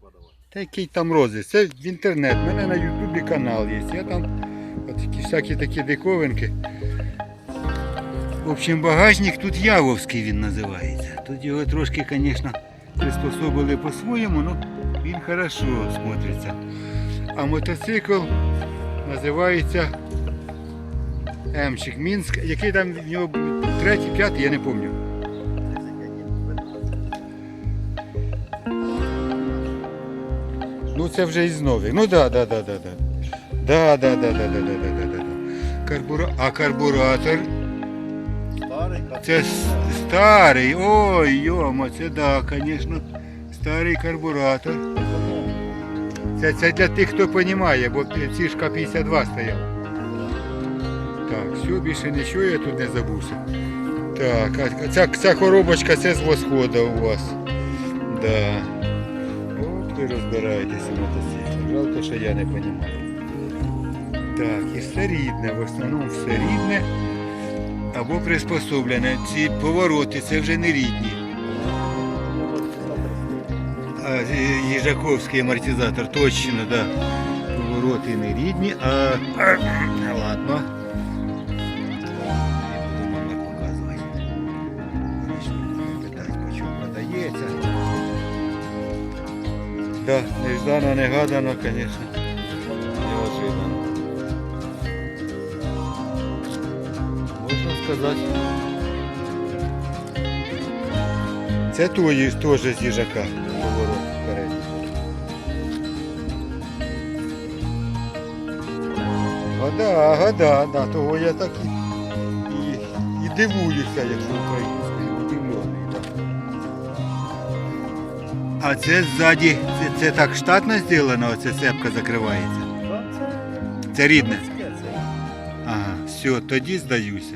подавати. Та який там розис? Це в інтернет. У мене на Ютубі канал є. Я там такі всякі такі диковинки. В общем, багажник тут Явовський він називається. Тут його трошки, звісно, приспособили по-своєму, але він хорошо смотриться. А мотоцикл називається Емчик Мінськ. Який там в нього третій, п'ятий, я не пам'ятаю. Ну це вже із нових. Ну да, да, да, да, да. Да, да, да, да, да, да, да, да, да. Карбура... А карбуратор Старий, це старий. Ой, йома, це да, звісно. Старий карбуратор. Це, це для тих, хто розуміє, бо ці ж К-52 стояв. Так, все, більше нічого я тут не забувся. Так, а ця, ця коробочка це з восхода у вас. Да. Ви розбираєтеся в мотоциклах. Жалко, що я не розумію. Так, і все рідне, в основному все рідне або приспособлене. Ці повороти це вже не рідні. А, е, Їжаковський амортизатор, точно, да. Повороти не рідні, а. а, Ладно. Да, неждано, негадано, звісно. Неожиданно. Можна сказати. Це той теж з їжака. Поворот вперед. Гада, гада, да, того я так і, і, і дивуюся, якщо українською, А це ззаді, це, це так штатно зроблено, оце цепка закривається. Це рідне. Ага, все, тоді здаюся.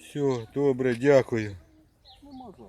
Все, добре, дякую.